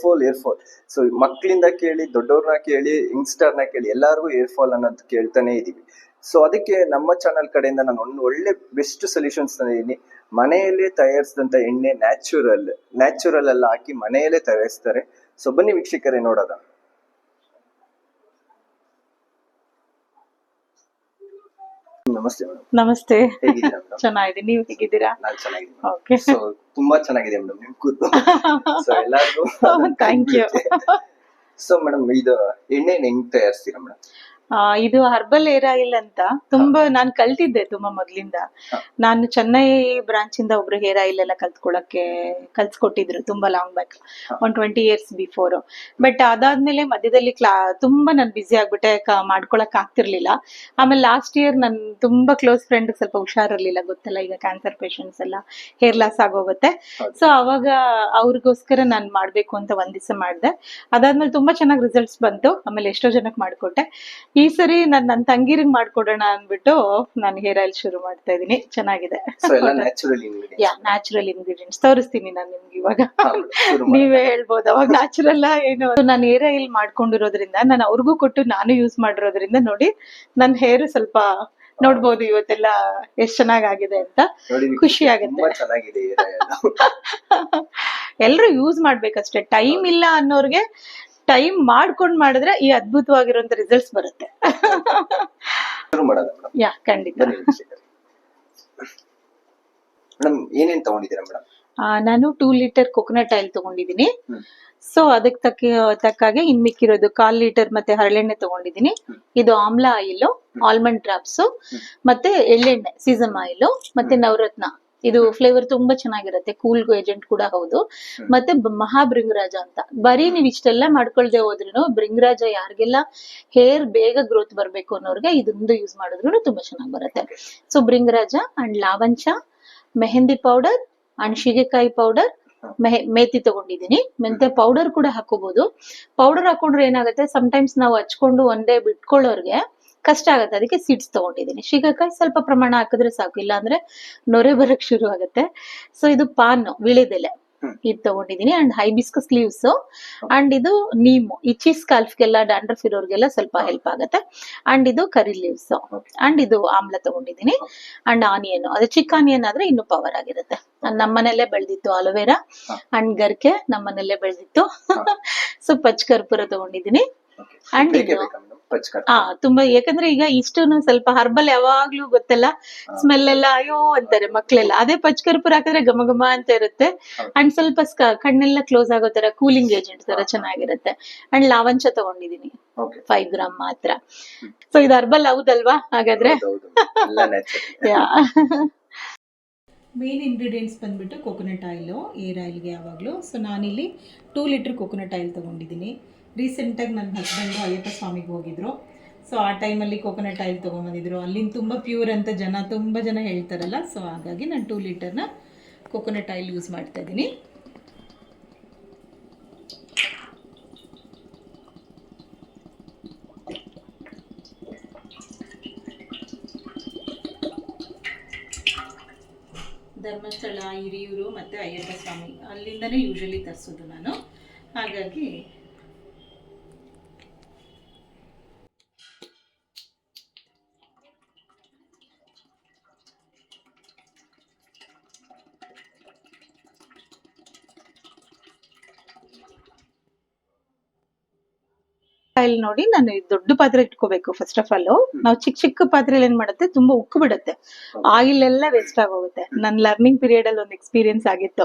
Fall hairfall so ಮಕ್ಕಳಿಂದ ಕೇಳಿ ದೊಡ್ಡವ್ರನ್ನ ಕೇಳಿ ಯಂಗ್ಸ್ಟರ್ನ ಕೇಳಿ, ಎಲ್ಲರಿಗೂ ಏರ್ಫಾಲ್ ಅನ್ನೋದು ಕೇಳ್ತಾನೆ ಇದೀವಿ. ಸೊ ಅದಕ್ಕೆ ನಮ್ಮ ಚಾನಲ್ ಕಡೆಯಿಂದ ನಾನು ಒಂದು ಒಳ್ಳೆ ಬೆಸ್ಟ್ ಸೊಲ್ಯೂಷನ್ಸ್ ತಂದಿದ್ದೀನಿ. ಮನೆಯಲ್ಲೇ ತಯಾರಿಸಿದಂತ ಎಣ್ಣೆ ನ್ಯಾಚುರಲ್ ನ್ಯಾಚುರಲ್ ಎಲ್ಲ ಹಾಕಿ ಮನೆಯಲ್ಲೇ ತಯಾರಿಸ್ತಾರೆ. ಸೊ ಬನ್ನಿ ವೀಕ್ಷಕರೇ ನೋಡೋದ ನಮಸ್ತೆ ಮೇಡಮ್. ನಮಸ್ತೆ. ಹೇಗಿದ್ದೀರಾ ಮೇಡಮ್? ಚೆನ್ನಾಗಿದೆ. ನೀವು ಹೇಗಿದ್ದೀರಾ? ನಾನು ಚೆನ್ನಾಗಿದ್ದೀನಿ. ಓಕೆ ಸೊ ತುಂಬಾ ಚೆನ್ನಾಗಿದೆ ಮೇಡಮ್ ನಿಮ್ ಕೂತು. ಸೊ ಎಲ್ಲಾರ್ಗು ಥ್ಯಾಂಕ್ ಯು ಸೊ ಮೇಡಮ್ ಇದು ಎಣ್ಣೆ ಹೆಂಗ್ ತಯಾರಿಸ್ತೀರಾ ಮೇಡಮ್? ಇದು ಹರ್ಬಲ್ ಏರ್ ಆಯಿಲ್ ಅಂತ ತುಂಬಾ ನಾನು ಕಲ್ತಿದ್ದೆ ತುಂಬಾ ಮೊದ್ಲಿಂದ. ನಾನು ಚೆನ್ನೈ ಬ್ರಾಂಚ್ ಇಂದ ಒಬ್ರು ಹೇರ್ ಆಯಿಲ್ ಎಲ್ಲ ಕಲ್ತ್ಕೊಳಕ್ಕೆ ಕಲ್ಸ್ಕೊಟ್ಟಿದ್ರು ತುಂಬಾ ಲಾಂಗ್ ಬ್ಯಾಕ್ ಒಂದ್ ಟ್ವೆಂಟಿ ಇಯರ್ಸ್ ಬಿಫೋರ್ ಬಟ್ ಅದಾದ್ಮೇಲೆ ಮಧ್ಯದಲ್ಲಿ ಕ್ಲಾ ತುಂಬಾ ನಾನು ಬ್ಯುಸಿ ಆಗ್ಬಿಟ್ಟೆ ಮಾಡ್ಕೊಳಕ್ ಆಗ್ತಿರ್ಲಿಲ್ಲ. ಆಮೇಲೆ ಲಾಸ್ಟ್ ಇಯರ್ ನನ್ ತುಂಬಾ ಕ್ಲೋಸ್ ಫ್ರೆಂಡ್ ಸ್ವಲ್ಪ ಹುಷಾರಿರ್ಲಿಲ್ಲ ಗೊತ್ತಲ್ಲ ಈಗ ಕ್ಯಾನ್ಸರ್ ಪೇಷಂಟ್ಸ್ ಎಲ್ಲ ಹೇರ್ ಲಾಸ್ ಆಗೋಗುತ್ತೆ. ಸೊ ಅವಾಗ ಅವ್ರಿಗೋಸ್ಕರ ನಾನು ಮಾಡ್ಬೇಕು ಅಂತ ಒಂದ್ ದಿವಸ ಮಾಡಿದೆ. ಅದಾದ್ಮೇಲೆ ತುಂಬಾ ಚೆನ್ನಾಗಿ ರಿಸಲ್ಟ್ಸ್ ಬಂತು. ಆಮೇಲೆ ಎಷ್ಟೋ ಜನಕ್ಕೆ ಮಾಡ್ಕೊಟ್ಟೆ. ಈ ಸರಿ ನಾನು ನನ್ ತಂಗಿರಿಗೆ ಮಾಡ್ಕೊಡೋಣ ಅಂದ್ಬಿಟ್ಟು ನಾನು ಹೇರ್ ಆಯಿಲ್ ಶುರು ಮಾಡ್ತಾ ಇದೀನಿ. ಚೆನ್ನಾಗಿದೆ. ಯಾ ನ್ಯಾಚುರಲ್ ಇಂಗ್ರೀಡಿಯೆಂಟ್ಸ್ ತೋರಿಸ್ತೀನಿ ನಾನು ನಿಮ್ಗೆ ಇವಾಗ. ನೀವೇ ಹೇಳ್ಬೋದು ಅವಾಗ ನ್ಯಾಚುರಲ್ ಏನು? ನಾನು ಹೇರ್ ಆಯಿಲ್ ಮಾಡ್ಕೊಂಡಿರೋದ್ರಿಂದ ನಾನು ಅವ್ರಿಗೂ ಕೊಟ್ಟು ನಾನು ಯೂಸ್ ಮಾಡಿರೋದ್ರಿಂದ ನೋಡಿ ನನ್ನ ಹೇರ್ ಸ್ವಲ್ಪ ನೋಡ್ಬೋದು ಇವತ್ತೆಲ್ಲ ಎಷ್ಟ್ ಚೆನ್ನಾಗಾಗಿದೆ ಅಂತ. ಖುಷಿ ಆಗುತ್ತೆ. ಎಲ್ರು ಯೂಸ್ ಮಾಡ್ಬೇಕಷ್ಟೇ. ಟೈಮ್ ಇಲ್ಲ ಅನ್ನೋರ್ಗೆ ಟೈಮ್ ಮಾಡ್ಕೊಂಡ್ ಮಾಡಿದ್ರೆ ಈ ಅದ್ಭುತವಾಗಿರುವಂತ ರಿಸಲ್ಟ್ಸ್ ಬರುತ್ತೆ. ಯಾ ಖಂಡಿತ. ಬನ್ನಿ ಮೇಡಮ್ ಏನೇನ್ ತಗೊಂಡಿದ್ದೀರಾ ಮೇಡಮ್ ನಾನು ಟೂ ಲೀಟರ್ ಕೊಕೊನಟ್ ಆಯಿಲ್ ತಗೊಂಡಿದ್ದೀನಿ. ಸೊ ಅದಕ್ಕೆ ತಕ್ಕ ತಕ್ಕಾಗೆ ಇನ್ ಮಿಕ್ಕಿರೋದು ಕಾಲ್ ಲೀಟರ್ ಮತ್ತೆ ಹರಳೆಣ್ಣೆ ತಗೊಂಡಿದ್ದೀನಿ. ಇದು ಆಮ್ಲ ಆಯಿಲ್ ಆಲ್ಮಂಡ್ ಡ್ರಾಪ್ಸ್ ಮತ್ತೆ ಎಳ್ಳೆಣ್ಣೆ ಸೀಸಮ್ ಆಯಿಲ್ ಮತ್ತೆ ನವರತ್ನ. ಇದು ಫ್ಲೇವರ್ ತುಂಬಾ ಚೆನ್ನಾಗಿರುತ್ತೆ ಕೂಲ್ ಏಜೆಂಟ್ ಕೂಡ ಹೌದು. ಮತ್ತೆ ಮಹಾಭೃಂಗರಾಜ ಮಹಾ ಭೃಂಗರಾಜ ಅಂತ. ಬರೀ ನೀವು ಇಷ್ಟೆಲ್ಲ ಮಾಡ್ಕೊಳ್ದೆ ಹೋದ್ರು ಭೃಂಗರಾಜ ಯಾರಿಗೆಲ್ಲ ಹೇರ್ ಬೇಗ ಗ್ರೋತ್ ಬರ್ಬೇಕು ಅನ್ನೋರ್ಗೆ ಇದೊಂದು ಯೂಸ್ ಮಾಡಿದ್ರು ತುಂಬಾ ಚೆನ್ನಾಗಿ ಬರುತ್ತೆ. ಸೊ ಭೃಂಗರಾಜ and ಲಾವಂಚ mehndi powder and shikakai powder ಮೆಹೆ ಮೇತಿ ತಗೊಂಡಿದ್ದೀನಿ ಮೆಂತೆ ಪೌಡರ್ ಕೂಡ ಹಾಕೋಬಹುದು ಪೌಡರ್ ಹಾಕೊಂಡ್ರೆ ಏನಾಗುತ್ತೆ ಟೈಮ್ಸ್ ನಾವು ಹಚ್ಕೊಂಡು ಒಂದೇ ಬಿಟ್ಕೊಳ್ಳೋರ್ಗೆ ಕಷ್ಟ ಆಗುತ್ತೆ. ಅದಕ್ಕೆ ಸೀಡ್ಸ್ ತಗೊಂಡಿದ್ದೀನಿ. ಶಿಗೆಕಾಯಿ ಸ್ವಲ್ಪ ಪ್ರಮಾಣ ಹಾಕಿದ್ರೆ ಸಾಕು. ಇಲ್ಲ ಅಂದ್ರೆ ನೊರೆ ಬರಕ್ ಶುರು ಆಗುತ್ತೆ. ಸೊ ಇದು ಪಾನ್ ವಿಳೆದೆಲೆ. ಇದು ತಗೊಂಡಿದ್ದೀನಿ. ಅಂಡ್ ಹೈಬಿಸ್ಕಸ್ ಲೀವ್ಸ್ ಅಂಡ್ ಇದು ನೀಮು ಇಚಿ ಸ್ಕಾಲ್ಫ್ಗೆಲ್ಲ ಡ್ಯಾಂಡ್ರಫ್ ಇರೋರ್ಗೆಲ್ಲ ಸ್ವಲ್ಪ ಹೆಲ್ಪ್ ಆಗುತ್ತೆ. ಅಂಡ್ ಇದು ಕರಿ ಲೀವ್ಸ್ ಅಂಡ್ ಇದು ಆಮ್ಲ ತಗೊಂಡಿದ್ದೀನಿ. ಅಂಡ್ ಆನಿಯನ್ ಅದು ಚಿಕ್ಕ ಆನಿಯನ್ ಆದ್ರೆ ಇನ್ನು ಪವರ್ ಆಗಿರುತ್ತೆ. ನಮ್ಮನೆಲ್ಲೇ ಬೆಳೆದಿತ್ತು ಅಲೋವೆರಾ. ಅಂಡ್ ಗರ್ಕೆ ನಮ್ಮನೆಲ್ಲೇ ಬೆಳೆದಿತ್ತು. ಸೊ ಪಚ್ ಕರ್ಪೂರ ತಗೊಂಡಿದ್ದೀನಿ. ಆ ತುಂಬಾ ಯಾಕಂದ್ರೆ ಈಗ ಇಷ್ಟು ಸ್ವಲ್ಪ ಹರ್ಬಲ್ ಯಾವಾಗ್ಲೂ ಗೊತ್ತಲ್ಲ? ಸ್ಮೆಲ್ ಎಲ್ಲ ಅಯ್ಯೋ ಅಂತಾರೆ ಮಕ್ಳೆಲ್ಲ. ಅದೇ ಪಚ್ಕರ್ಪುರ ಹಾಕಿದ್ರೆ ಗಮ ಗಮ ಅಂತ ಇರುತ್ತೆ. ಅಂಡ್ ಸ್ವಲ್ಪ ಕಣ್ಣೆಲ್ಲ ಕ್ಲೋಸ್ ಆಗೋ ತರ ಕೂಲಿಂಗ್ ಏಜೆಂಟ್ ತರ ಚೆನ್ನಾಗಿರುತ್ತೆ. ಅಂಡ್ ಲಾವಂಚ ತಗೊಂಡಿದೀನಿ. ಓಕೆ ಫೈವ್ ಗ್ರಾಮ್ ಮಾತ್ರ. ಸೊ ಇದು ಹರ್ಬಲ್ ಹೌದಲ್ವಾ? ಹಾಗಾದ್ರೆ? ಮೇನ್ ಇಂಗ್ರೀಡಿಯೆಂಟ್ಸ್ ಬಂದ್ಬಿಟ್ಟು ಕೊಕೊನಟ್ ಆಯಿಲು ಏರ್ ಆಯಿಲ್ಗೆ ಯಾವಾಗಲೂ. ಸೊ ನಾನಿಲ್ಲಿ ಟೂ ಲೀಟ್ರ್ ಕೊಕೊನಟ್ ಆಯಿಲ್ ತೊಗೊಂಡಿದ್ದೀನಿ. ರೀಸೆಂಟಾಗಿ ನನ್ನ ಹಸ್ಬೆಂಡು ಅಯ್ಯಪ್ಪ ಸ್ವಾಮಿಗೆ ಹೋಗಿದ್ರು. ಸೊ ಆ ಟೈಮಲ್ಲಿ ಕೊಕೊನಟ್ ಆಯಿಲ್ ತೊಗೊಂಬಂದಿದ್ರು. ಅಲ್ಲಿಂದ ತುಂಬ ಪ್ಯೂರ್ ಅಂತ ಜನ, ತುಂಬ ಜನ ಹೇಳ್ತಾರಲ್ಲ. ಸೊ ಹಾಗಾಗಿ ನಾನು ಟೂ ಲೀಟರ್ನ ಕೊಕೊನಟ್ ಆಯಿಲ್ ಯೂಸ್ ಮಾಡ್ತಾ ಧರ್ಮಸ್ಥಳ ಹಿರಿಯೂರು ಮತ್ತು ಅಯ್ಯಪ್ಪ ಸ್ವಾಮಿ ಅಲ್ಲಿಂದನೇ ಯೂಶ್ವಲಿ ತರಿಸೋದು ನಾನು. ಹಾಗಾಗಿ ಆಯಿಲ್ ನೋಡಿ ನಾನು ದೊಡ್ಡ ಪಾತ್ರೆ ಇಟ್ಕೋಬೇಕು ಫಸ್ಟ್ ಆಫ್ ಆಲ್ ನಾವು ಚಿಕ್ಕ ಚಿಕ್ಕ ಪಾತ್ರೆಲಿ ಏನ್ ಮಾಡುತ್ತೆ ತುಂಬಾ ಉಕ್ಕು ಬಿಡುತ್ತೆ. ಆಯಿಲ್ ಎಲ್ಲ ವೇಸ್ಟ್ ಆಗೋಗುತ್ತೆ. ನನ್ನ ಲರ್ನಿಂಗ್ ಪೀರಿಯಡ್ ಅಲ್ಲಿ ಒಂದು ಎಕ್ಸ್ಪೀರಿಯನ್ಸ್ ಆಗಿತ್ತು.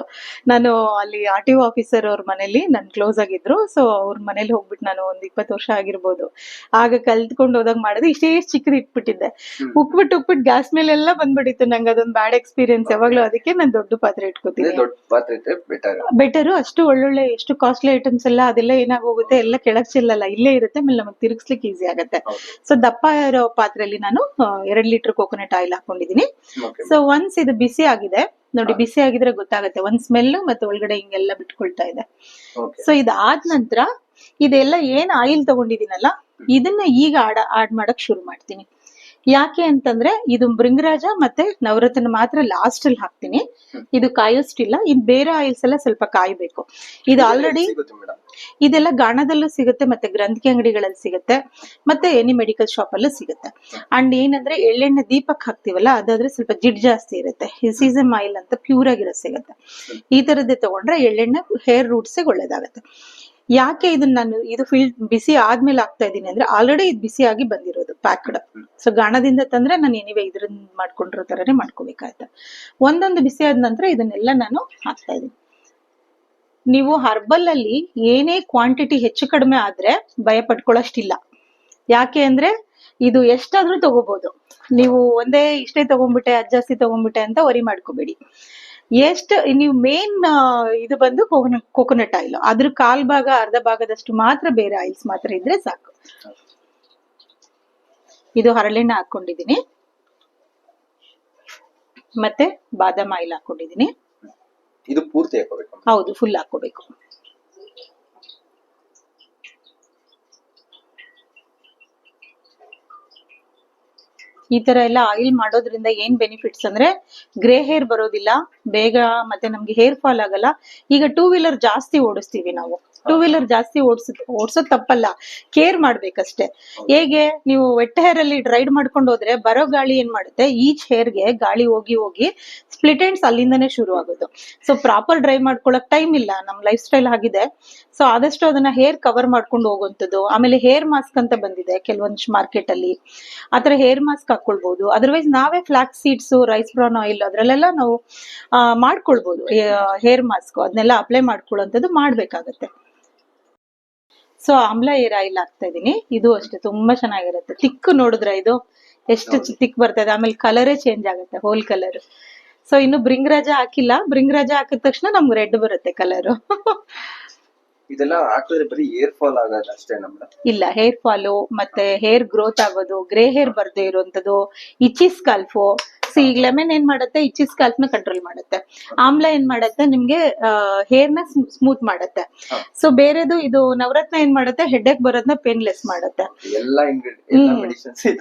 ನಾನು ಅಲ್ಲಿ ಆರ್ ಟಿ ಒ ಆಫೀಸರ್ ಅವ್ರ ಮನೇಲಿ ನನ್ ಕ್ಲೋಸ್ ಆಗಿದ್ರು. ಸೊ ಅವ್ರ ಮನೇಲಿ ಹೋಗ್ಬಿಟ್ಟು ನಾನು ಒಂದ್ ಇಪ್ಪತ್ತು ವರ್ಷ ಆಗಿರ್ಬೋದು. ಆಗ ಕಲ್ತ್ಕೊಂಡು ಹೋದಾಗ ಮಾಡಿದ್ರೆ ಇಷ್ಟೇ ಚಿಕ್ಕದ ಇಟ್ಬಿಟ್ಟಿದ್ದೆ. ಉಕ್ಬಿಟ್ಟು ಉಕ್ಬಿಟ್ಟು ಗ್ಯಾಸ್ ಮೇಲೆಲ್ಲ ಬಂದ್ಬಿಟ್ಟಿತ್ತು ನಂಗೆ ಅದೊಂದು ಬ್ಯಾಡ್ ಎಕ್ಸ್ಪೀರಿಯನ್ಸ್ ಯಾವಾಗ್ಲೂ ಅದಕ್ಕೆ ನಾನು ದೊಡ್ಡ ಪಾತ್ರೆ ಇಟ್ಕೋತೀನಿ. ಬೆಟರು ಅಷ್ಟು ಒಳ್ಳೊಳ್ಳೆ ಎಷ್ಟು ಕಾಸ್ಟ್ಲಿ ಐಟಮ್ಸ್ ಎಲ್ಲ ಅದೆಲ್ಲ ಏನಾಗೋಗುತ್ತೆ ಎಲ್ಲ ಕೆಳಗ್ ಚೆಲ್ಲಲ್ಲ. ಇಲ್ಲೇ ಇರುತ್ತೆ ಆಮೇಲೆ ನಮಗೆ ತಿರುಗಿಸ್ಲಿಕ್ಕೆ ಈಸಿ ಆಗುತ್ತೆ. ಸೊ ದಪ್ಪ ಇರೋ ಪಾತ್ರೆಯಲ್ಲಿ ನಾನು ಎರಡ್ ಲೀಟರ್ ಕೋಕೋನಟ್ ಆಯಿಲ್ ಹಾಕೊಂಡಿದೀನಿ. ಸೊ ಒನ್ಸ್ ಇದು ಬಿಸಿ ಆಗಿದೆ ನೋಡಿ ಬಿಸಿ ಆಗಿದ್ರೆ ಗೊತ್ತಾಗುತ್ತೆ ಒಂದ್ ಸ್ಮೆಲ್ ಮತ್ತೆ ಒಳಗಡೆ ಹಿಂಗೆಲ್ಲ ಬಿಟ್ಕೊಳ್ತಾ ಇದೆ. ಸೊ ಇದಾದ ನಂತರ ಇದೆಲ್ಲ ಏನ್ ಆಯಿಲ್ ತಗೊಂಡಿದ್ದೀನಲ್ಲ ಇದನ್ನ ಈಗ ಆಡ್ ಆಡ್ ಮಾಡಕ್ ಶುರು ಮಾಡ್ತೀನಿ. ಯಾಕೆ ಅಂತಂದ್ರೆ ಇದು ಮೃಂಗರಾಜ ಮತ್ತೆ ನವರತ್ನ ಮಾತ್ರ ಲಾಸ್ಟ್ ಅಲ್ಲಿ ಹಾಕ್ತೀನಿ. ಇದು ಕಾಯೋಷ್ಟಿಲ್ಲ ಇದು ಬೇರೆ ಆಯಿಲ್ಸ್ ಎಲ್ಲ ಸ್ವಲ್ಪ ಕಾಯಬೇಕು. ಇದು ಆಲ್ರೆಡಿ ಇದೆಲ್ಲ ಗಾಣದಲ್ಲೂ ಸಿಗುತ್ತೆ ಮತ್ತೆ ಗ್ರಂಥಿ ಅಂಗಡಿಗಳಲ್ಲಿ ಸಿಗುತ್ತೆ ಮತ್ತೆ ಎನಿ ಮೆಡಿಕಲ್ ಶಾಪ್ ಅಲ್ಲೂ ಸಿಗುತ್ತೆ. ಅಂಡ್ ಏನಂದ್ರೆ ಎಳ್ಳೆಣ್ಣೆ ದೀಪಕ್ ಹಾಕ್ತಿವಲ್ಲ ಅದಾದ್ರೆ ಸ್ವಲ್ಪ ಜಿಡ್ ಜಾಸ್ತಿ ಇರುತ್ತೆ. ಸೀಸಮ್ ಆಯಿಲ್ ಅಂತ ಪ್ಯೂರ್ ಆಗಿರೋ ಸಿಗುತ್ತೆ. ಈ ತರದ್ದೇ ತಗೊಂಡ್ರೆ ಎಳ್ಳೆಣ್ಣೆ ಹೇರ್ ರೂಟ್ಸ್ ಒಳ್ಳೇದಾಗತ್ತೆ. ಯಾಕೆ ಇದನ್ನ ನಾನು, ಇದು ಫಿಲ್ ಬಿಸಿ ಆದ್ಮೇಲೆ ಆಗ್ತಾ ಇದ್ದೀನಿ ಅಂದ್ರೆ ಆಲ್ರೆಡಿ ಇದು ಬಿಸಿಯಾಗಿ ಬಂದಿರೋದು ಪ್ಯಾಕ್ಡ್ ಸೊ ಗಾಣದಿಂದ ತಂದ್ರೆ ನಾನು ಏನಿವೆ ಇದ್ರಿಂದ ಮಾಡ್ಕೊಂಡಿರೋ ತರನೇ ಮಾಡ್ಕೊಬೇಕಾಯ್ತ. ಒಂದೊಂದು ಬಿಸಿ ಆದ ನಂತರ ಇದನ್ನೆಲ್ಲ ನಾನು ಹಾಕ್ತಾ ಇದ್ದೀನಿ. ನೀವು ಹರ್ಬಲ್ ಅಲ್ಲಿ ಏನೇ ಕ್ವಾಂಟಿಟಿ ಹೆಚ್ಚು ಕಡಿಮೆ ಆದ್ರೆ ಭಯ ಪಡ್ಕೊಳ್ಳೋಷ್ಟಿಲ್ಲ ಯಾಕೆ ಅಂದ್ರೆ ಇದು ಎಷ್ಟಾದ್ರೂ ತಗೋಬಹುದು ನೀವು ಒಂದೇ ಇಷ್ಟೇ ತಗೊಂಡ್ಬಿಟ್ಟೆ, ಅಜ್ಜಾಸ್ತಿ ತಗೊಂಡ್ಬಿಟ್ಟೆ ಅಂತ ವರಿ ಮಾಡ್ಕೋಬೇಡಿ. ಎಷ್ಟು ನೀವು ಮೇನ್ ಇದು ಬಂದು ಕೋಕೋನಟ್ ಆಯಿಲ್ ಅದ್ರ ಕಾಲ್ ಭಾಗ ಅರ್ಧ ಭಾಗದಷ್ಟು ಮಾತ್ರ ಬೇರೆ ಆಯಿಲ್ಸ್ ಮಾತ್ರ ಇದ್ರೆ ಸಾಕು. ಇದು ಹರಳೆಣ್ಣೆ ಹಾಕೊಂಡಿದೀನಿ ಮತ್ತೆ ಬಾದಾಮ ಆಯಿಲ್ ಹಾಕೊಂಡಿದೀನಿ ಇದು ಪೂರ್ತಿ ಹಾಕೋಬೇಕು ಹೌದು ಫುಲ್ ಹಾಕೋಬೇಕು ಈ ತರ ಎಲ್ಲ ಆಯಿಲ್ ಮಾಡೋದ್ರಿಂದ ಏನ್ ಬೆನಿಫಿಟ್ಸ್ ಅಂದ್ರೆ ಗ್ರೇ ಹೇರ್ ಬರೋದಿಲ್ಲ, ಬೇಗ ಮತ್ತೆ ನಮ್ಗೆ ಹೇರ್ ಫಾಲ್ ಆಗಲ್ಲ. ಈಗ ಟೂ ವೀಲರ್ ಜಾಸ್ತಿ ಓಡಿಸ್ತೀವಿ ನಾವು. ಟೂ ವೀಲರ್ ಜಾಸ್ತಿ ಓಡಿಸ್, ಓಡಿಸೋದು ತಪ್ಪಲ್ಲ. ಕೇರ್ ಮಾಡ್ಬೇಕಷ್ಟೇ. ಹೇಗೆ? ನೀವು ವೆಟ್ ಹೇರ್ ಅಲ್ಲಿ ರೈಡ್ ಮಾಡ್ಕೊಂಡು ಹೋದ್ರೆ ಬರೋ ಗಾಳಿ ಏನ್ ಮಾಡುತ್ತೆ? ಈಚ್ ಹೇರ್ಗೆ ಗಾಳಿ ಹೋಗಿ ಹೋಗಿ ಸ್ಪ್ಲಿಟ್ ಎಂಡ್ಸ್ ಅಲ್ಲಿಂದನೇ ಶುರು ಆಗೋದು. ಸೊ ಪ್ರಾಪರ್ ಡ್ರೈವ್ ಮಾಡ್ಕೊಳಕ್ ಟೈಮ್ ಇಲ್ಲ. ನಮ್ ಲೈಫ್ ಸ್ಟೈಲ್ ಆಗಿದೆ. ಸೊ ಆದಷ್ಟು ಅದನ್ನ ಹೇರ್ ಕವರ್ ಮಾಡ್ಕೊಂಡು ಹೋಗುವಂಥದ್ದು. ಆಮೇಲೆ ಹೇರ್ ಮಾಸ್ಕ್ ಅಂತ ಬಂದಿದೆ ಕೆಲವೊಂದು ಮಾರ್ಕೆಟ್ ಅಲ್ಲಿ. ಆತರ ಹೇರ್ ಮಾಸ್ಕ್ ಹಾಕೊಳ್ಬಹುದು ಅದರ್ವೈಸ್ ನಾವೇ flax seeds rice brown oil ಅದ್ರಲ್ಲೆಲ್ಲ ನಾವು ಮಾಡ್ಕೊಳ್ಬಹುದು ಹೇರ್ ಮಾಸ್ಕ್ ಅದನ್ನೆಲ್ಲ ಅಪ್ಲೈ ಮಾಡ್ಕೊಳ್ಳುವಂಥದ್ದು ಮಾಡ್ಬೇಕಾಗತ್ತೆ. ಸೊ ಆಮ್ಲ ಏರ್ ಆಯಿಲ್ ಹಾಕ್ತಾ ಇದ್ದೀನಿ. ಇದು ಅಷ್ಟೇ ತುಂಬಾ ಚೆನ್ನಾಗಿರುತ್ತೆ. ತಿಕ್ಕು ನೋಡಿದ್ರ ಇದು? ಎಷ್ಟು ತಿಕ್ ಬರ್ತದೆ? ಆಮೇಲೆ ಕಲರೇ ಚೇಂಜ್ ಆಗುತ್ತೆ ಹೋಲ್ ಕಲರ್ ಸೊ ಇನ್ನು ಭೃಂಗರಾಜ ಹಾಕಿಲ್ಲ. ಭೃಂಗರಾಜ ಹಾಕಿದ ತಕ್ಷಣ ನಮ್ಗೆ ರೆಡ್ ಬರುತ್ತೆ ಕಲರ್ ಇದೆಲ್ಲ ಹಾಕಿದ್ರೆ ಬರೀ ಏರ್ ಫಾಲ್ ಆಗೋದು ಅಷ್ಟೇ ನಮ್ದು? ಇಲ್ಲ ಹೇರ್ ಫಾಲು ಮತ್ತೆ ಹೇರ್ ಗ್ರೋತ್ ಆಗೋದು ಗ್ರೇ ಹೇರ್ ಬರ್ದೇ ಇರುವಂತದ್ದು ಇಚಿಸ್ ಸ್ಕಾಲ್ಫು ಸೊ ಈಗ ಲೆಮನ್ ಏನ್ ಮಾಡುತ್ತೆ? ಇಚ್ಚಿ ಸ್ಕಾಲ್ಪ್ನ ಕಂಟ್ರೋಲ್ ಮಾಡುತ್ತೆ. ಆಮ್ಲ ಏನ್ ಮಾಡುತ್ತೆ? ನಿಮ್ಗೆ ಹೇರ್ನ ಸ್ಮೂತ್ ಮಾಡುತ್ತೆ. ಸೊ ಬೇರೆದು ಇದು ನವರತ್ನ ಏನ್ ಮಾಡುತ್ತೆ? ಹೆಡ್ಡೇಕ್ ಬರೋದನ್ನ ಪೇನ್ಲೆಸ್ ಮಾಡುತ್ತೆ.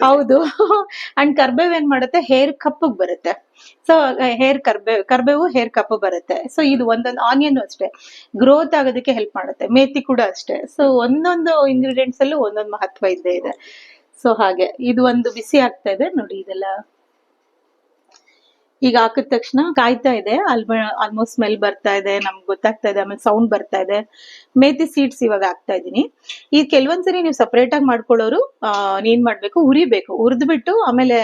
ಹೌದು. ಅಂಡ್ ಕರ್ಬೇವ್ ಏನ್ ಮಾಡುತ್ತೆ? ಹೇರ್ ಕಪ್ಪಗ್ ಬರುತ್ತೆ. ಸೊ ಹೇರ್ ಕರ್ಬೇವ್ ಕರ್ಬೇವು ಹೇರ್ ಕಪ್ ಬರುತ್ತೆ. ಸೊ ಇದು ಒಂದೊಂದು ಆನಿಯನ್ ಅಷ್ಟೇ. ಗ್ರೋತ್ ಆಗೋದಕ್ಕೆ ಹೆಲ್ಪ್ ಮಾಡುತ್ತೆ. ಮೇತಿ ಕೂಡ ಅಷ್ಟೇ. ಸೊ ಒಂದೊಂದು ಇಂಗ್ರೀಡಿಯೆಂಟ್ಸ್ ಅಲ್ಲೂ ಒಂದೊಂದು ಮಹತ್ವ ಇದ್ದೇ ಇದೆ. ಸೊ ಹಾಗೆ. ಇದು ಒಂದು ಬಿಸಿ ಆಗ್ತಾ ಇದೆ. ನೋಡಿ ಇದೆಲ್ಲ ಈಗ ಹಾಕಿದ ತಕ್ಷಣ ಕಾಯ್ತಾ ಇದೆ. ಆಲ್ಮೋಸ್ಟ್ ಸ್ಮೆಲ್ ಬರ್ತಾ ಇದೆ, ನಮ್ಗೆ ಗೊತ್ತಾಗ್ತಾ ಇದೆ, ಆಮೇಲೆ ಸೌಂಡ್ ಬರ್ತಾ ಇದೆ. ಮೇತಿ ಸೀಡ್ಸ್ ಇವಾಗ ಹಾಕ್ತಾ ಇದ್ದೀನಿ. ಈ ಕೆಲವೊಂದ್ಸರಿ ನೀವು ಸೆಪರೇಟ್ ಆಗಿ ಮಾಡ್ಕೊಳ್ಳೋರು ನೀನ್ ಮಾಡ್ಬೇಕು ಉರಿಬೇಕು ಉರಿದ್ಬಿಟ್ಟು ಆಮೇಲೆ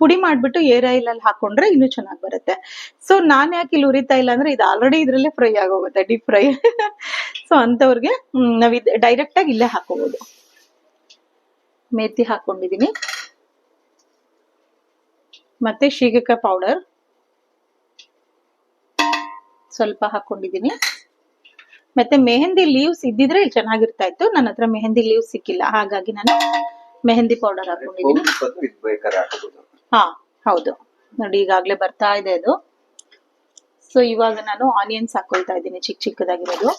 ಪುಡಿ ಮಾಡ್ಬಿಟ್ಟು ಏರ್ ಆಯಿಲ್ ಅಲ್ಲಿ ಹಾಕೊಂಡ್ರೆ ಇನ್ನೂ ಚೆನ್ನಾಗಿ ಬರುತ್ತೆ. ಸೊ ನಾನ್ ಯಾಕೆ ಇಲ್ಲಿ ಉರಿತಾ ಇಲ್ಲ ಅಂದ್ರೆ ಇದು ಆಲ್ರೆಡಿ ಇದ್ರಲ್ಲೇ ಫ್ರೈ ಆಗೋಗುತ್ತೆ ಡೀಪ್ ಫ್ರೈ ಸೊ ಅಂತವ್ರಿಗೆ ನಾವು ಇದು ಡೈರೆಕ್ಟ್ ಆಗಿ ಇಲ್ಲೇ ಹಾಕೋಬಹುದು ಮೇತಿ ಹಾಕೊಂಡಿದೀನಿ. ಮತ್ತೆ ಶೀಗಕಾಯಿ ಪೌಡರ್ ಸ್ವಲ್ಪ ಹಾಕೊಂಡಿದೀನಿ ಮತ್ತೆ ಮೆಹಂದಿ ಲೀವ್ಸ್ ಇದ್ದಿದ್ರೆ ಚೆನ್ನಾಗಿರ್ತಾ ಇತ್ತು. ನನ್ನ ಹತ್ರ ಮೆಹಂದಿ ಲೀವ್ಸ್ ಸಿಕ್ಕಿಲ್ಲ. ಹಾಗಾಗಿ ನಾನು ಮೆಹಂದಿ ಪೌಡರ್ ಹಾಕೊಂಡಿದ್ದೀನಿ. ಹಾ ಹೌದು. ನೋಡಿ ಈಗಾಗ್ಲೇ ಬರ್ತಾ ಇದೆ ಅದು. ಸೊ ಇವಾಗ ನಾನು ಆನಿಯನ್ಸ್ ಹಾಕೊಳ್ತಾ ಇದ್ದೀನಿ ಚಿಕ್ಕ ಚಿಕ್ಕದಾಗಿರೋದು.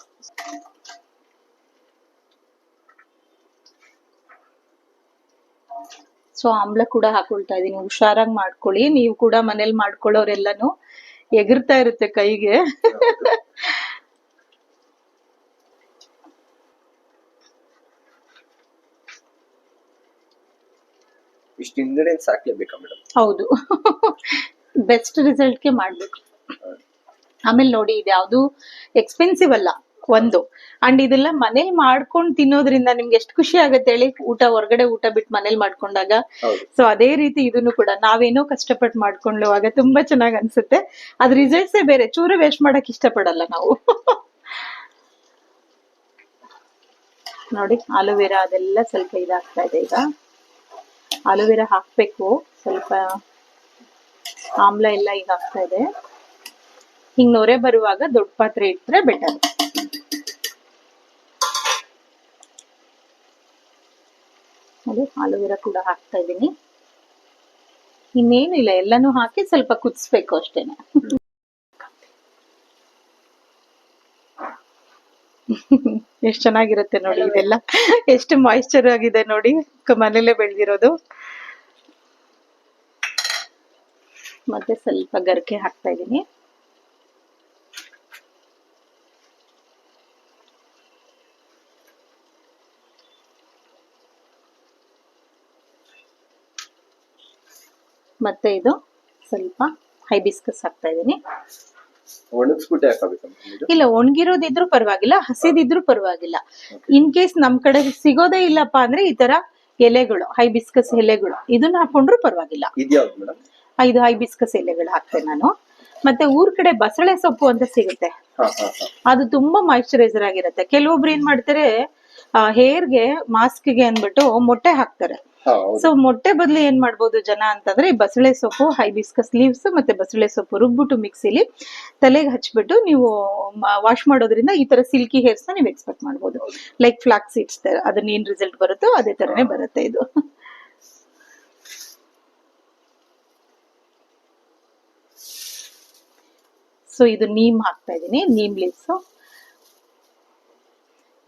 ಸೊ ಆಮ್ಲ ಕೂಡ ಹಾಕೊಳ್ತಾ ಇದ್ದೀನಿ. ಹುಷಾರಾಗಿ ಮಾಡ್ಕೊಳ್ಳಿ. ನೀವು ಕೂಡ ಮನೇಲಿ ಮಾಡ್ಕೊಳ್ಳೋರೆಲ್ಲಾನು. ಎಗರ್ತಾ ಇರುತ್ತೆ ಕೈಗೆ. ಇಷ್ಟು ಇಂಗ್ರೀಡಿಯೆಂಟ್ಸ್ ಹಾಕ್ಲೇಬೇಕಾ ಮೇಡಮ್ ಹೌದು. ಬೆಸ್ಟ್ ರಿಸಲ್ಟ್ಗೆ ಮಾಡ್ಬೇಕು. ಆಮೇಲೆ ನೋಡಿ ಇದು ಯಾವುದು ಎಕ್ಸ್ಪೆನ್ಸಿವ್ ಅಲ್ಲ. ಒಂದು. ಅಂಡ್ ಇದೆಲ್ಲ ಮನೇಲಿ ಮಾಡ್ಕೊಂಡು ತಿನ್ನೋದ್ರಿಂದ ನಿಮ್ಗೆ ಎಷ್ಟು ಖುಷಿ ಆಗುತ್ತೆ ಹೇಳಿ? ಊಟ ಹೊರಗಡೆ ಊಟ ಬಿಟ್ಟು ಮನೇಲಿ ಮಾಡ್ಕೊಂಡಾಗ. ಸೊ ಅದೇ ರೀತಿ ಇದನ್ನು ಕೂಡ ನಾವೇನೋ ಕಷ್ಟಪಟ್ಟು ಮಾಡ್ಕೊಳ್ಳುವಾಗ ತುಂಬಾ ಚೆನ್ನಾಗಿ ಅನ್ಸುತ್ತೆ. ಅದ್ ರಿಸಲ್ಟ್ಸೇ ಬೇರೆ. ಚೂರು ವೇಸ್ಟ್ ಮಾಡಕ್ ಇಷ್ಟಪಡಲ್ಲ ನಾವು. ನೋಡಿ ಆಲೂವೆರಾ ಅದೆಲ್ಲ ಸ್ವಲ್ಪ ಇದಾಗ್ತಾ ಇದೆ ಈಗ. ಆಲೂವೆರಾ ಹಾಕ್ಬೇಕು. ಸ್ವಲ್ಪ ಆಮ್ಲ ಎಲ್ಲ ಈಗ ಆಗ್ತಾ ಇದೆ. ಹಿಂಗ್ ನೊರೆ ಬರುವಾಗ ದೊಡ್ಡ ಪಾತ್ರೆ ಇಟ್ರೆ ಬೆಟರ್ ನೋಡಿ ಆಲೂವೆರಾ ಕೂಡ ಹಾಕ್ತಾ ಇದ್ದೀನಿ. ಇನ್ನೇನಿಲ್ಲ ಎಲ್ಲಾನು ಹಾಕಿ ಸ್ವಲ್ಪ ಕುದಿಸ್ಬೇಕು ಅಷ್ಟೇನೆ ಎಷ್ಟು ಚೆನ್ನಾಗಿರುತ್ತೆ ನೋಡಿ ಇದೆಲ್ಲ. ಎಷ್ಟು ಮಾಯಿಶ್ಚರ್ ಆಗಿದೆ ನೋಡಿ ಮನೇಲೆ ಬೆಳೆದಿರೋದು. ಮತ್ತೆ ಸ್ವಲ್ಪ ಗರಿಕೆ ಹಾಕ್ತಾ ಇದ್ದೀನಿ. ಮತ್ತೆ ಇದು ಸ್ವಲ್ಪ ಹೈಬಿಸ್ಕಸ್ ಹಾಕ್ತಾ ಇದೀನಿ ಇಲ್ಲ ಒಣಗಿರೋದಿದ್ರು ಪರವಾಗಿಲ್ಲ ಹಸಿದಿದ್ರು ಪರವಾಗಿಲ್ಲ. ಇನ್ ಕೇಸ್ ನಮ್ ಕಡೆ ಸಿಗೋದೇ ಇಲ್ಲಪ್ಪ ಅಂದ್ರೆ ಈ ತರ ಎಲೆಗಳು ಹೈಬಿಸ್ಕಸ್ ಎಲೆಗಳು ಇದನ್ನ ಹಾಕೊಂಡ್ರು ಪರವಾಗಿಲ್ಲ. ಇದು ಹೈಬಿಸ್ಕಸ್ ಎಲೆಗಳು ಹಾಕ್ತೇನೆ ನಾನು. ಮತ್ತೆ ಊರ್ ಕಡೆ ಬಸಳೆ ಸೊಪ್ಪು ಅಂತ ಸಿಗುತ್ತೆ. ಅದು ತುಂಬಾ ಮಾಯಿಶ್ಚರೈಸರ್ ಆಗಿರುತ್ತೆ. ಕೆಲವೊಬ್ರು ಏನ್ ಮಾಡ್ತಾರೆ ಹೇರ್ಗೆ ಮಾಸ್ಕ್ಗೆ ಅಂದ್ಬಿಟ್ಟು ಮೊಟ್ಟೆ ಹಾಕ್ತಾರೆ. ಸೊ ಮೊಟ್ಟೆ ಬದಲು ಏನ್ ಮಾಡ್ಬೋದು ಜನ ಅಂತಂದ್ರೆ ಬಸಳೆ ಸೊಪ್ಪು ಹೈಬಿಸ್ಕಸ್ ಲೀವ್ಸ್ ಮತ್ತೆ ಬಸಳೆ ಸೊಪ್ಪು ರುಬ್ಬಿಟ್ಟು ಮಿಕ್ಸಿಲಿ ತಲೆಗೆ ಹಚ್ಬಿಟ್ಟು ನೀವು ವಾಶ್ ಮಾಡೋದ್ರಿಂದ ಈ ತರ ಸಿಲ್ಕಿ ಹೇರ್ಸ್ನ ನೀವು ಎಕ್ಸ್ಪೆಕ್ಟ್ ಮಾಡ್ಬೋದು. ಲೈಕ್ ಫ್ಲಾಕ್ ಸೀಡ್ಸ್ ಅದನ್ನ ಏನ್ ರಿಸಲ್ಟ್ ಬರುತ್ತೋ ಅದೇ ತರನೇ ಬರುತ್ತೆ ಇದು. ಸೊ ಇದು ನೀಮ್ ಹಾಕ್ತಾ ಇದ್ದೀನಿ ನೀಮ್ ಲೀವ್ಸ್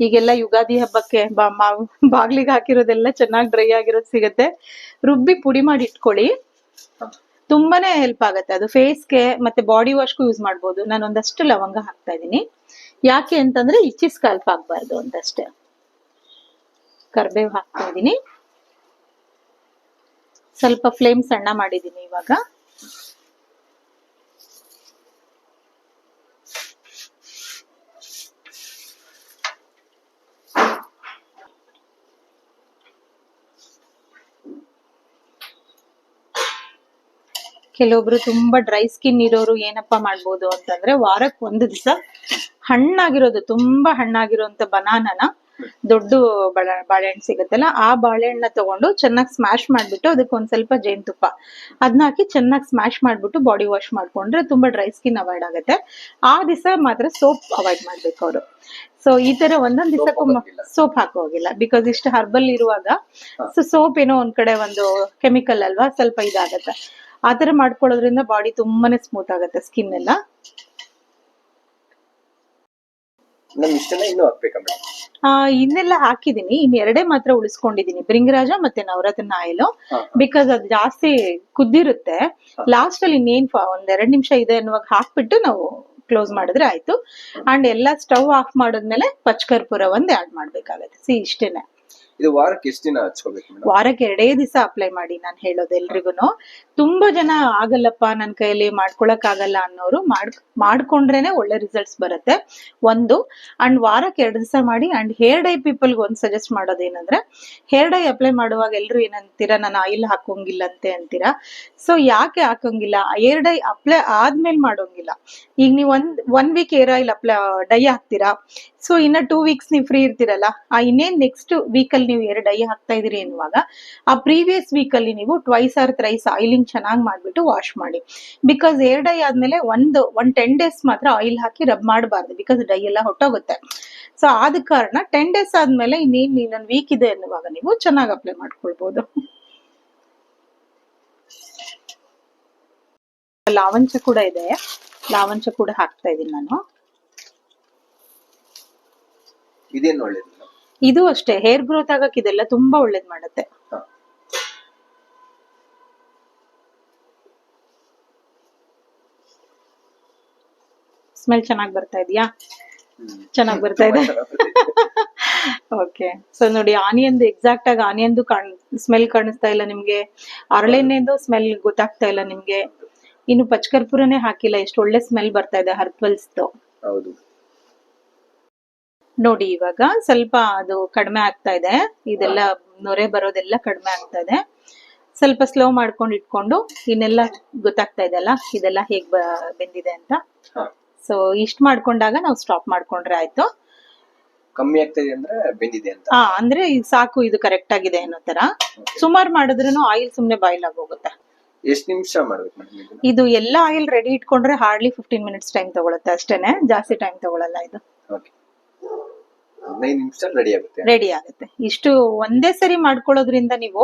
ಈಗೆಲ್ಲ ಯುಗಾದಿ ಹಬ್ಬಕ್ಕೆ ಬಾ- ಬಾಗ್ಲಿಗೆ ಹಾಕಿರೋದೆಲ್ಲ ಚೆನ್ನಾಗಿ ಡ್ರೈ ಆಗಿರೋದು ಸಿಗುತ್ತೆ. ರುಬ್ಬಿ ಪುಡಿ ಮಾಡಿ ಇಟ್ಕೊಳ್ಳಿ. ತುಂಬಾನೇ ಹೆಲ್ಪ್ ಆಗುತ್ತೆ. ಅದು ಫೇಸ್ಗೆ ಮತ್ತೆ ಬಾಡಿ ವಾಶ್ಗೂ ಯೂಸ್ ಮಾಡ್ಬೋದು. ನಾನು ಒಂದಷ್ಟು ಲವಂಗ ಹಾಕ್ತಾ ಇದ್ದೀನಿ. ಯಾಕೆ ಅಂತಂದ್ರೆ ಇಚ್ಚಿ ಸ್ಕಾಲ್ಪ್ ಆಗ್ಬಾರ್ದು ಅಂತಷ್ಟೇ. ಕರ್ಬೇವು ಹಾಕ್ತಾ ಇದ್ದೀನಿ. ಸ್ವಲ್ಪ ಫ್ಲೇಮ್ ಸಣ್ಣ ಮಾಡಿದ್ದೀನಿ ಇವಾಗ. ಕೆಲವೊಬ್ರು ತುಂಬಾ ಡ್ರೈ ಸ್ಕಿನ್ ಇರೋರು ಏನಪ್ಪಾ ಮಾಡ್ಬೋದು ಅಂತಂದ್ರೆ ವಾರಕ್ಕೆ ಒಂದು ದಿವಸ ಹಣ್ಣಾಗಿರೋದು ತುಂಬಾ ಹಣ್ಣಾಗಿರೋಂತ ಬನಾನನ ದೊಡ್ಡ ಬಳ- ಬಾಳೆಹಣ್ಣು ಸಿಗುತ್ತಲ್ಲ ಆ ಬಾಳೆಹಣ್ಣ ತಗೊಂಡು ಚೆನ್ನಾಗಿ ಸ್ಮ್ಯಾಶ್ ಮಾಡ್ಬಿಟ್ಟು ಅದಕ್ಕೆ ಒಂದ್ ಸ್ವಲ್ಪ ಜೇನುತುಪ್ಪ. ಅದನ್ನ ಹಾಕಿ ಚೆನ್ನಾಗಿ ಸ್ಮ್ಯಾಶ್ ಮಾಡ್ಬಿಟ್ಟು ಬಾಡಿ ವಾಶ್ ಮಾಡ್ಕೊಂಡ್ರೆ ತುಂಬಾ ಡ್ರೈ ಸ್ಕಿನ್ ಅವಾಯ್ಡ್ ಆಗುತ್ತೆ. ಆ ದಿವಸ ಮಾತ್ರ ಸೋಪ್ ಅವಾಯ್ಡ್ ಮಾಡ್ಬೇಕು ಅವರು. ಸೊ ಈ ತರ ಒಂದೊಂದ್ ದಿವಸಕ್ಕೂ. ಸೋಪ್ ಹಾಕೋಗಿಲ್ಲ. ಬಿಕಾಸ್ ಇಷ್ಟು ಹರ್ಬಲ್ ಇರುವಾಗ ಸೊ ಸೋಪ್ ಏನೋ ಒಂದ್ ಕಡೆ ಒಂದು ಕೆಮಿಕಲ್ ಅಲ್ವಾ ಸ್ವಲ್ಪ ಇದಾಗತ್ತೆ. ಆ ತರ ಮಾಡ್ಕೊಳ್ಳೋದ್ರಿಂದ ಬಾಡಿ ತುಂಬಾನೇ ಸ್ಮೂತ್ ಆಗುತ್ತೆ ಸ್ಕಿನ್ ಎಲ್ಲ. ಇನ್ನೆಲ್ಲ ಹಾಕಿದೀನಿ ಇನ್ ಎರಡೇ ಮಾತ್ರ ಉಳಿಸ್ಕೊಂಡಿದೀನಿ ಬ್ರಿಂಗರಾಜ ಮತ್ತೆ ನವರತ್ನ ಆಯಿಲ್. ಬಿಕಾಸ್ ಅದು ಜಾಸ್ತಿ ಕುದ್ದಿರುತ್ತೆ. ಲಾಸ್ಟ್ ಅಲ್ಲಿ ಇನ್ನೇನ್ ಒಂದ್ ಎರಡ್ ನಿಮಿಷ ಇದೆ ಅನ್ನುವಾಗ ಹಾಕ್ಬಿಟ್ಟು ನಾವು ಕ್ಲೋಸ್ ಮಾಡಿದ್ರೆ ಆಯ್ತು. ಅಂಡ್ ಎಲ್ಲ ಸ್ಟವ್ ಆಫ್ ಮಾಡಿದ್ಮೇಲೆ ಪಚ್ಕರ್ಪುರ ಒಂದ್ ಆಡ್ ಮಾಡ್ಬೇಕಾಗತ್ತೆ. ಸಿ ಇಷ್ಟೇನೆ. ಇದು ವಾರಕ್ಕೆ ಎಷ್ಟು ದಿನ ಹಚ್ಕೋಬೇಕು ವಾರಕ್ಕೆ ಎರಡೇ ದಿವಸ ಅಪ್ಲೈ ಮಾಡಿ ನಾನು ಹೇಳೋದು ಎಲ್ರಿಗೂ ತುಂಬಾ ಜನ ಆಗಲ್ಲಪ್ಪ ನನ್ನ ಕೈಯಲ್ಲಿ ಮಾಡ್ಕೊಳಕ್ ಆಗಲ್ಲ ಅನ್ನೋರು ಮಾಡ್ ಮಾಡ್ಕೊಂಡ್ರೇನೆ ಒಳ್ಳೆ ರಿಸಲ್ಟ್ಸ್ ಬರುತ್ತೆ. ಒಂದು ಅಂಡ್ ವಾರಕ್ಕೆ ಎರಡು ದಿವಸ ಮಾಡಿ ಅಂಡ್ ಹೇರ್ ಡೈ ಪೀಪಲ್ ಒಂದು ಸಜೆಸ್ಟ್ ಮಾಡೋದೇನಂದ್ರೆ ಹೇರ್ ಡೈ ಅಪ್ಲೈ ಮಾಡುವಾಗ ಎಲ್ಲರೂ ಏನಂತೀರಾ, ನಾನು ಆಯಿಲ್ ಹಾಕೋಂಗಿಲ್ಲ ಹಾಕೋಂಗಿಲ್ಲಂತೆ ಅಂತೀರಾ. ಸೊ ಯಾಕೆ ಹಾಕೋಂಗಿಲ್ಲ? ಹೇರ್ ಡೈ ಅಪ್ಲೈ ಆದ್ಮೇಲೆ ಮಾಡೋಂಗಿಲ್ಲ. ಈಗ ನೀವು ಒಂದ್ one week hair oil apply dye ಹಾಕ್ತೀರಾ. ಸೊ ಇನ್ನ ಟೂ ವೀಕ್ಸ್ ನೀವು ಫ್ರೀ ಇರ್ತೀರಲ್ಲ. ಆ ಇನ್ನೇನ್ ನೆಕ್ಸ್ಟ್ ವೀಕ್ ಅಲ್ಲಿ ನೀವು ಎರಡು ಡೈ ಹಾಕ್ತಾ ಇದೀರಿ ಎನ್ನುವಾಗ ಆ ಪ್ರೀವಿಯಸ್ ವೀಕ್ ಅಲ್ಲಿ ನೀವು ಟ್ವೈಸ್ ಆರ್ ಥ್ರೈಸ್ ಆಯಿಲಿಂಗ್ ಚೆನ್ನಾಗಿ ಮಾಡಿಬಿಟ್ಟು ವಾಶ್ ಮಾಡಿ. ಬಿಕಾಸ್ ಏರ್ ಡೈ ಆದ್ಮೇಲೆ ಒಂದು ಒನ್ ಟೆನ್ ಡೇಸ್ ಮಾತ್ರ ಆಯಿಲ್ ಹಾಕಿ ರಬ್ ಮಾಡಬಾರ್ದು ಬಿಕಾಸ್ ಡೈ ಎಲ್ಲ ಹೊಟ್ಟೋಗುತ್ತೆ. ಸೊ ಆದ ಕಾರಣ ಟೆನ್ ಡೇಸ್ ಆದ್ಮೇಲೆ ಇನ್ನೇನ್ ಇನ್ನೊಂದು ವೀಕ್ ಇದೆ ಅನ್ನುವಾಗ ನೀವು ಚೆನ್ನಾಗಿ ಅಪ್ಲೈ ಮಾಡ್ಕೊಳ್ಬಹುದು ಲಾವಂಚ ಕೂಡ ಇದೆ. ಲಾವಂಚ ಕೂಡ ಹಾಕ್ತಾ ಇದೀನಿ ನಾನು. ಇದೇನು ಒಳ್ಳೇದು? ಇದು ಅಷ್ಟೇ ಹೇರ್ ಗ್ರೋತ್ ಆಗಕ್ಕೆ ಇದೆಲ್ಲ ತುಂಬಾ ಒಳ್ಳೇದ್ ಮಾಡುತ್ತೆ. ಸ್ಮೆಲ್ ಚೆನ್ನಾಗಿ ಬರ್ತಾ ಇದೆಯಾ. ಚೆನ್ನಾಗಿ ಬರ್ತಾ ಇದೆ. ಓಕೆ ಸೊ ನೋಡಿ ಆನಿಯಂದು ಎಕ್ಸಾಕ್ಟ್ ಆಗಿ ಆನಿಯಂದು ಕಾಣ್ ಸ್ಮೆಲ್ ಕಾಣಿಸ್ತಾ ಇಲ್ಲ ನಿಮ್ಗೆ. ಅರಳೆಣ್ಣೆದು ಸ್ಮೆಲ್ ಗೊತ್ತಾಗ್ತಾ ಇಲ್ಲ ನಿಮ್ಗೆ. ಇನ್ನು ಪಚ್ಕರ್ಪುರನೇ ಹಾಕಿಲ್ಲ ಎಷ್ಟು ಒಳ್ಳೆ ಸ್ಮೆಲ್ ಬರ್ತಾ ಇದೆ ಹರ್ಬಲ್ಸ್ದು. ಹೌದು. ನೋಡಿ ಇವಾಗ ಸ್ವಲ್ಪ ಅದು ಕಡಿಮೆ ಆಗ್ತಾ ಇದೆ. ಇದೆಲ್ಲ ನೊರೆ ಬರೋದೆಲ್ಲ ಕಡಿಮೆ ಆಗ್ತಾ ಇದೆ. ಸ್ವಲ್ಪ ಸ್ಲೋ ಮಾಡ್ಕೊಂಡು ಇಟ್ಕೊಂಡು ಇನ್ನೆಲ್ಲ ಗೊತ್ತಾಗ್ತಾ ಇದೆ ಅಲ್ಲ ಇದೆಲ್ಲ ಹೇಗ್ ಬೆಂದಿದೆ ಅಂತ. ಸೊ ಇಷ್ಟ ಮಾಡ್ಕೊಂಡಾಗ ನಾವು ಸ್ಟಾಪ್ ಮಾಡ್ಕೊಂಡ್ರೆ ಆಯ್ತು. ಕಮ್ಮಿ ಆಗ್ತಾ ಇದೆ ಅಂದ್ರೆ ಬೆಂದಿದೆ ಅಂತ. ಹಾ ಅಂದ್ರೆ ಇದು ಸಾಕು ಇದು ಕರೆಕ್ಟ್ ಆಗಿದೆ ಅನ್ನೋ ತರ. ಸುಮಾರು ಮಾಡಿದ್ರೂ ಆಯಿಲ್ ಸುಮ್ನೆ ಬಾಯ್ಲ್ ಆಗೋಗುತ್ತೆ. ಎಷ್ಟು ನಿಮಿಷ ಮಾಡ್ಬೇಕು ಇದು? ಎಲ್ಲ ಆಯಿಲ್ ರೆಡಿ ಇಟ್ಕೊಂಡ್ರೆ ಹಾರ್ಡ್ಲಿ ಫಿಫ್ಟೀನ್ ಮಿನಿಟ್ಸ್ ಟೈಮ್ ತಗೊಳುತ್ತೆ ಅಷ್ಟೇನೆ ಜಾಸ್ತಿ ಟೈಮ್ ತಗೊಳಲ್ಲ ಇದು. ಓಕೆ ನಿಮಿಷದಲ್ಲಿ ರೆಡಿ ಆಗುತ್ತೆ. ರೆಡಿ ಆಗುತ್ತೆ. ಇಷ್ಟು ಒಂದೇ ಸರಿ ಮಾಡ್ಕೊಳ್ಳೋದ್ರಿಂದ ನೀವು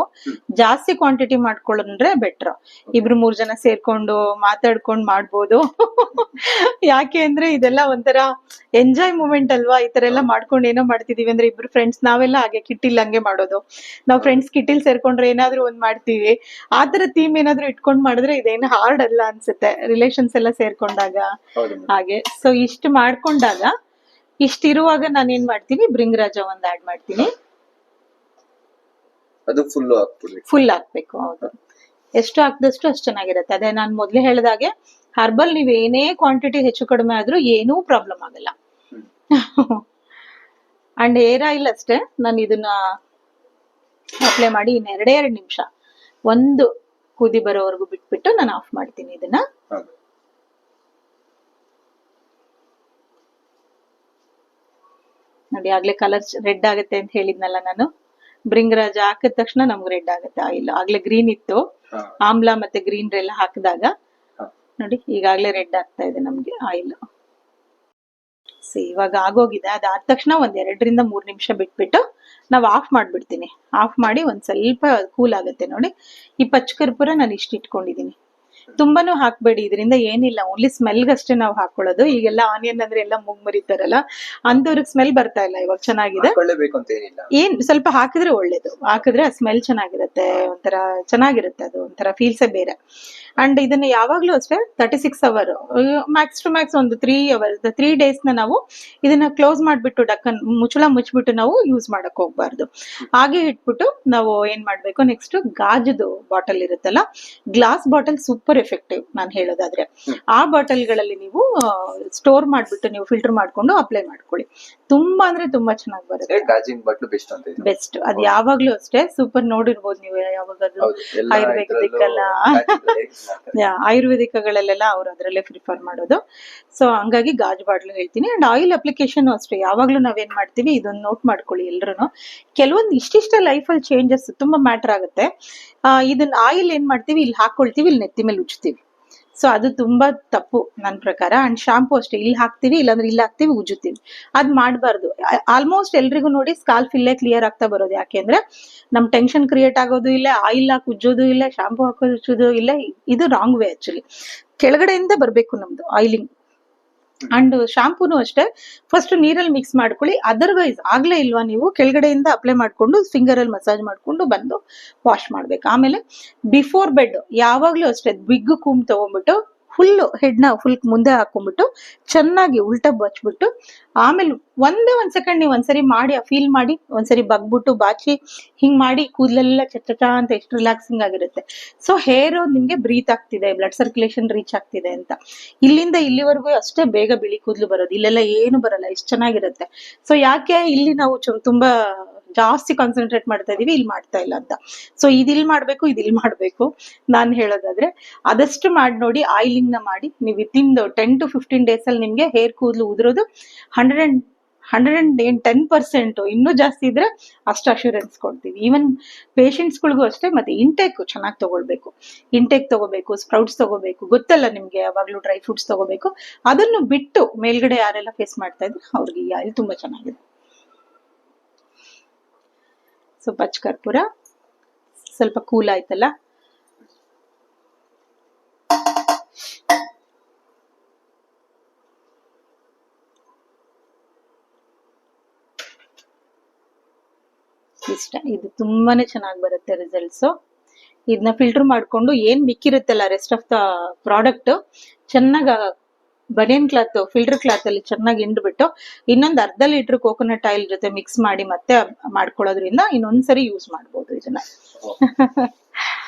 ಜಾಸ್ತಿ ಕ್ವಾಂಟಿಟಿ ಮಾಡ್ಕೊಳ್ಳೋದ್ರೆ ಬೆಟ್ರ್ ಇಬ್ರು ಮೂರ್ ಜನ ಸೇರ್ಕೊಂಡು ಮಾತಾಡ್ಕೊಂಡು ಮಾಡ್ಬೋದು. ಯಾಕೆ ಅಂದ್ರೆ ಇದೆಲ್ಲ ಒಂಥರ ಎಂಜಾಯ್ ಮೂಮೆಂಟ್ ಅಲ್ವಾ? ಈ ತರ ಎಲ್ಲ ಮಾಡ್ಕೊಂಡು ಏನೋ ಮಾಡ್ತಿದೀವಿ ಅಂದ್ರೆ ಇಬ್ರು ಫ್ರೆಂಡ್ಸ್ ನಾವೆಲ್ಲ ಹಾಗೆ ಕಿಟ್ಟಿಲ್ ಹಂಗೆ ಮಾಡೋದು. ನಾವ್ ಫ್ರೆಂಡ್ಸ್ ಕಿಟ್ಟಿಲ್ ಸೇರ್ಕೊಂಡ್ರೆ ಏನಾದ್ರೂ ಒಂದ್ ಮಾಡ್ತೀವಿ. ಆ ತರ ಥೀಮ್ ಏನಾದ್ರೂ ಇಟ್ಕೊಂಡ್ ಮಾಡಿದ್ರೆ ಇದೇನು ಹಾರ್ಡ್ ಅಲ್ಲ ಅನ್ಸುತ್ತೆ. ರಿಲೇಷನ್ಸ್ ಎಲ್ಲ ಸೇರ್ಕೊಂಡಾಗ. ಹಾಗೆ. ಸೊ ಇಷ್ಟು ಮಾಡ್ಕೊಂಡಾಗ ಇಷ್ಟಿರುವಾಗ ನಾನು ಏನ್ ಮಾಡ್ತೀನಿ ಭೃಂಗರಾಜ ಒಂದ್ ಆಡ್ ಮಾಡ್ತೀನಿ. ಅದು ಫುಲ್ ಹಾಕ್ಬಿಡ್ಬೇಕು ಫುಲ್ ಹಾಕ್ಬೇಕು ಹೌದು. ಎಷ್ಟು ಹಾಕ್ದಷ್ಟು ಅಷ್ಟು ಚೆನ್ನಾಗಿರುತ್ತೆ. ಅದೇ ನಾನು ಮೊದ್ಲೇ ಹೇಳ್ದಾಗೆ ಹರ್ಬಲ್ ನೀವ್ ಏನೇ ಕ್ವಾಂಟಿಟಿ ಹೆಚ್ಚು ಕಡಿಮೆ ಆದ್ರೂ ಏನೂ ಪ್ರಾಬ್ಲಮ್ ಆಗಲ್ಲ. ಅಂಡ್ ಏರ್ ಆಯಿಲ್ ಅಷ್ಟೇ ನಾನು ಇದನ್ನ ಅಪ್ಲೈ ಮಾಡಿ ಇನ್ನೆರಡೇ ಎರಡೇ ಎರಡು ನಿಮಿಷ. ಒಂದು ಕೂದಿ ಬರೋವರೆಗೂ ಬಿಟ್ಬಿಟ್ಟು ನಾನು ಆಫ್ ಮಾಡ್ತೀನಿ ಇದನ್ನ. ನೋಡಿ ಆಗ್ಲೇ ಕಲರ್ ರೆಡ್ ಆಗುತ್ತೆ ಅಂತ ಹೇಳಿದ್ನಲ್ಲ ನಾನು. ಭೃಂಗರಾಜ ಹಾಕಿದ ತಕ್ಷಣ ನಮ್ಗೆ ರೆಡ್ ಆಗುತ್ತೆ. ಆಯಿಲ್ ಆಗ್ಲೇ ಗ್ರೀನ್ ಇತ್ತು. ಆಮ್ಲ ಮತ್ತೆ ಗ್ರೀನ್ ಎಲ್ಲ ಹಾಕಿದಾಗ. ನೋಡಿ ಈಗಾಗ್ಲೇ ರೆಡ್ ಆಗ್ತಾ ಇದೆ ನಮ್ಗೆ. ಆಯಿಲ್ ಸಿ ಇವಾಗ ಆಗೋಗಿದೆ. ಅದಾದ ತಕ್ಷಣ ಒಂದ್ ಎರಡರಿಂದ ಮೂರ್ ನಿಮಿಷ ಬಿಟ್ಬಿಟ್ಟು ನಾವ್ ಆಫ್ ಮಾಡ್ಬಿಡ್ತೀನಿ. ಆಫ್ ಮಾಡಿ ಒಂದ್ ಸ್ವಲ್ಪ ಕೂಲ್ ಆಗುತ್ತೆ ನೋಡಿ. ಈ ಪಚ್ಚಕರ್ಪೂರ ನಾನು ಇಷ್ಟ ಇಟ್ಕೊಂಡಿದೀನಿ. ತುಂಬಾನು ಹಾಕ್ಬೇಡಿ. ಇದರಿಂದ ಏನಿಲ್ಲ ಓನ್ಲಿ ಸ್ಮೆಲ್ಗಷ್ಟೇ ನಾವು ಹಾಕೊಳ್ಳೋದು. ಈಗೆಲ್ಲ ಆನಿಯನ್ ಅಂದ್ರೆ ಎಲ್ಲ ಮುಗ್ ಮರಿತಾರಲ್ಲ ಅಂತವ್ರಿಗೆ ಸ್ಮೆಲ್ ಬರ್ತಾ ಇಲ್ಲ ಇವಾಗ ಚೆನ್ನಾಗಿದೆ. ಏನ್ ಸ್ವಲ್ಪ ಹಾಕಿದ್ರೆ ಒಳ್ಳೇದು. ಹಾಕಿದ್ರೆ ಆ ಸ್ಮೆಲ್ ಚೆನ್ನಾಗಿರುತ್ತೆ ಒಂಥರ ಚೆನ್ನಾಗಿರುತ್ತೆ ಅದು ಒಂಥರ ಫೀಲ್ಸೇ ಬೇರೆ. ಅಂಡ್ ಇದನ್ನ ಯಾವಾಗ್ಲೂ ಅಷ್ಟೇ thirty six hour max to max ಒಂದು ತ್ರೀ ಅವರ್ಸ್ ತ್ರೀ ಡೇಸ್ನ ನಾವು ಇದನ್ನ ಕ್ಲೋಸ್ ಮಾಡ್ಬಿಟ್ಟು ಡಕ್ಕನ್ ಮುಚ್ಚಳ ಮುಚ್ಚಿಬಿಟ್ಟು ನಾವು ಯೂಸ್ ಮಾಡಕ್ ಹೋಗ್ಬಾರ್ದು. ಹಾಗೆ ಇಟ್ಬಿಟ್ಟು ನಾವು ಏನ್ ಮಾಡ್ಬೇಕು? ನೆಕ್ಸ್ಟ್ ಗಾಜದು ಬಾಟಲ್ ಇರುತ್ತಲ್ಲ ಗ್ಲಾಸ್ ಬಾಟಲ್ ಸೂಪರ್ ಎಫೆಕ್ಟಿವ್ ನಾನು ಹೇಳೋದಾದ್ರೆ. ಆ ಬಾಟಲ್ಗಳಲ್ಲಿ ನೀವು ಸ್ಟೋರ್ ಮಾಡಿಬಿಟ್ಟು ನೀವು ಫಿಲ್ಟರ್ ಮಾಡ್ಕೊಂಡು ಅಪ್ಲೈ ಮಾಡ್ಕೊಳ್ಳಿ. ತುಂಬಾ ಅಂದ್ರೆ ತುಂಬಾ ಚೆನ್ನಾಗಿ ಬರುತ್ತೆ. ಅಂದ್ರೆ ಗಾಜಿನ ಬಟ್ಲು ಬೆಸ್ಟ್ ಅಂತ ಬೆಸ್ಟ್ ಅದು ಯಾವಾಗ್ಲೂ ಅಷ್ಟೇ ಸೂಪರ್ ನೋಡಿರ್ಬೋದು ನೀವು ಯಾವಾಗಾದ್ರೂ ಆಯುರ್ವೇದಿಕ್ ಎಲ್ಲ ಯಾ, ಆಯುರ್ವೇದಿಕಗಳಲ್ಲೆಲ್ಲ ಅವ್ರು ಅದರಲ್ಲೇ ಪ್ರಿಫರ್ ಮಾಡೋದು. ಸೊ ಹಂಗಾಗಿ ಗಾಜು ಬಾಟ್ಲು ಹೇಳ್ತೀನಿ. ಅಂಡ್ ಆಯಿಲ್ ಅಪ್ಲಿಕೇಶನ್ ಅಷ್ಟೇ. ಯಾವಾಗ್ಲೂ ನಾವೇನ್ ಮಾಡ್ತೀವಿ, ಇದೊಂದು ನೋಟ್ ಮಾಡ್ಕೊಳ್ಳಿ ಎಲ್ರು ಕೆಲವೊಂದು ಇಷ್ಟಿಷ್ಟ ಲೈಫಲ್ಲಿ ಚೇಂಜಸ್ ತುಂಬಾ ಮ್ಯಾಟರ್ ಆಗುತ್ತೆ. ಇದನ್ನ ಆಯಿಲ್ ಏನ್ ಮಾಡ್ತೀವಿ ಇಲ್ಲಿ ಹಾಕೊಳ್ತೀವಿ ಇಲ್ಲಿ ನೆತ್ತಿ ಮೇಲೆ ಉಜ್ತೀವಿ. ಸೊ ಅದು ತುಂಬಾ ತಪ್ಪು ನನ್ನ ಪ್ರಕಾರ. ಅಂಡ್ ಶಾಂಪು ಅಷ್ಟೇ. ಇಲ್ಲಿ ಹಾಕ್ತಿವಿ, ಇಲ್ಲಾಂದ್ರೆ ಇಲ್ಲಿ ಹಾಕ್ತಿವಿ, ಉಜ್ಜುತ್ತೀವಿ. ಅದ್ ಮಾಡಬಾರ್ದು. ಆಲ್ಮೋಸ್ಟ್ ಎಲ್ರಿಗೂ ನೋಡಿ ಸ್ಕಾಲ್ಫ್ ಇಲ್ಲೇ ಕ್ಲಿಯರ್ ಆಗ್ತಾ ಬರೋದು. ಯಾಕೆಂದ್ರೆ ನಮ್ ಟೆನ್ಷನ್ ಕ್ರಿಯೇಟ್ ಆಗೋದು ಇಲ್ಲ ಆಯಿಲ್ ಹಾಕಿ ಉಜ್ಜೋದು ಇಲ್ಲ ಶಾಂಪು ಹಾಕೋದು ಉಜ್ಜೋದು ಇಲ್ಲ, ಇದು ರಾಂಗ್ ವೇ ಆಕ್ಚುಲಿ ಕೆಳಗಡೆಯಿಂದ ಬರಬೇಕು ನಮ್ದು ಆಯಿಲಿಂಗ್ ಅಂಡ್ ಶಾಂಪೂನು ಅಷ್ಟೇ. ಫಸ್ಟ್ ನೀರಲ್ಲಿ ಮಿಕ್ಸ್ ಮಾಡ್ಕೊಳ್ಳಿ. ಅದರ್ವೈಸ್ ಆಗ್ಲೇ ಇಲ್ವಾ ನೀವು? ಕೆಳಗಡೆಯಿಂದ ಅಪ್ಲೈ ಮಾಡ್ಕೊಂಡು ಫಿಂಗರ್ ಅಲ್ಲಿ ಮಸಾಜ್ ಮಾಡ್ಕೊಂಡು ಬಂದು ವಾಶ್ ಮಾಡ್ಬೇಕು. ಆಮೇಲೆ ಬಿಫೋರ್ ಬೆಡ್ ಯಾವಾಗಲೂ ಅಷ್ಟೇ ಬಿಗ್ ಕೂಮ್ ತಗೊಂಡ್ಬಿಟ್ಟು ಫುಲ್ ಹೆಡ್ನ ಫುಲ್ ಮುಂದೆ ಹಾಕೊಂಡ್ಬಿಟ್ಟು ಚೆನ್ನಾಗಿ ಉಲ್ಟಾ ಬಚ್ಬಿಟ್ಟು ಆಮೇಲೆ ಒಂದೇ ಒಂದ್ ಸೆಕೆಂಡ್ ನೀವು ಒಂದ್ಸರಿ ಮಾಡಿ ಫೀಲ್ ಮಾಡಿ, ಒಂದ್ಸರಿ ಬಗ್ಬಿಟ್ಟು ಬಾಚಿ, ಹಿಂಗ್ ಮಾಡಿ, ಕೂದಲೆಲ್ಲ ಚಚ್ಚ ಅಂತ ಎಷ್ಟು ರಿಲ್ಯಾಕ್ಸಿಂಗ್ ಆಗಿರುತ್ತೆ. ಸೊ ಹೇರ್ ನಿಮ್ಗೆ ಬ್ರೀತ್ ಆಗ್ತಿದೆ ಬ್ಲಡ್ ಸರ್ಕ್ಯುಲೇಷನ್ ರೀಚ್ ಆಗ್ತಿದೆ ಅಂತ. ಇಲ್ಲಿಂದ ಇಲ್ಲಿವರೆಗೂ ಅಷ್ಟೇ ಬೇಗ ಬಿಳಿ ಕೂದಲು ಬರೋದು, ಇಲ್ಲೆಲ್ಲ ಏನು ಬರಲ್ಲ, ಎಷ್ಟು ಚೆನ್ನಾಗಿರುತ್ತೆ. ಸೊ ಯಾಕೆ ಇಲ್ಲಿ ನಾವು ತುಂಬಾ ಜಾಸ್ತಿ ಕಾನ್ಸಂಟ್ರೇಟ್ ಮಾಡ್ತಾ ಇದೀವಿ, ಇಲ್ಲಿ ಮಾಡ್ತಾ ಇಲ್ಲ ಅಂತ. ಸೊ ಇದಿಲ್ ಮಾಡ್ಬೇಕು ಇದಿಲ್ ಮಾಡ್ಬೇಕು ನಾನು ಹೇಳೋದಾದ್ರೆ. ಆದಷ್ಟು ಮಾಡಿ ನೋಡಿ, ಆಯಿಲಿಂಗ್ನ ಮಾಡಿ, ನೀವು within ten to fifteen days ಅಲ್ಲಿ ನಿಮ್ಗೆ ಹೇರ್ ಕೂದಲು ಉದುರೋದು ಹಂಡ್ರೆಡ್ ಅಂಡ್ ಹಂಡ್ರೆಡ್ ಅಂಡ್ ಏನ್ ಟೆನ್ ಪರ್ಸೆಂಟ್ ಇನ್ನೂ ಜಾಸ್ತಿ ಇದ್ರೆ ಅಷ್ಟು ಅಶ್ಯೂರೆನ್ಸ್ ಕೊಡ್ತೀವಿ. ಈವನ್ ಪೇಷಂಟ್ಸ್ಗಳಿಗೂ ಅಷ್ಟೇ, ಮತ್ತೆ ಇಂಟೇಕ್ ಚೆನ್ನಾಗಿ ತಗೊಳ್ಬೇಕು. ಇಂಟೇಕ್ ತಗೋಬೇಕು ಸ್ಪ್ರೌಟ್ಸ್ ತಗೋಬೇಕು ಗೊತ್ತಲ್ಲ ನಿಮ್ಗೆ ಯಾವಾಗ್ಲೂ ಡ್ರೈ ಫ್ರೂಟ್ಸ್ ತಗೋಬೇಕು ಅದನ್ನು ಬಿಟ್ಟು ಮೇಲ್ಗಡೆ ಯಾರೆಲ್ಲ ಫೇಸ್ ಮಾಡ್ತಾ ಇದ್ರೆ, ಅವ್ರಿಗೆ ಆಯಿಲ್ ತುಂಬಾ ಚೆನ್ನಾಗಿದೆ. ಸೊ ಕರ್ಪೂರ ಸ್ವಲ್ಪ ಕೂಲ್ ಆಯ್ತಲ್ಲ? ಇಷ್ಟ. ಇದು ತುಂಬಾನೇ ಚೆನ್ನಾಗಿ ಬರುತ್ತೆ ರಿಸಲ್ಟ್ಸ್ ಇದನ್ನ ಫಿಲ್ಟರ್ ಮಾಡ್ಕೊಂಡು ಏನ್ ಮಿಕ್ಕಿರುತ್ತಲ್ಲ ರೆಸ್ಟ್ ಆಫ್ ದ ಪ್ರಾಡಕ್ಟ್ ಚೆನ್ನಾಗ ಬನಿಯನ್ ಕ್ಲಾತ್, ಫಿಲ್ಟರ್ ಕ್ಲಾತ್ ಅಲ್ಲಿ ಚೆನ್ನಾಗಿ ಹಿಂಡ್ಬಿಟ್ಟು ಇನ್ನೊಂದು ಅರ್ಧ ಲೀಟರ್ ಕೋಕೋನಟ್ ಆಯಿಲ್ ಜೊತೆ ಮಿಕ್ಸ್ ಮಾಡಿ ಮತ್ತೆ ಮಾಡ್ಕೊಳ್ಳೋದ್ರಿಂದ ಇನ್ನೊಂದ್ಸರಿ ಯೂಸ್ ಮಾಡ್ಬೋದು ಇದನ್ನ.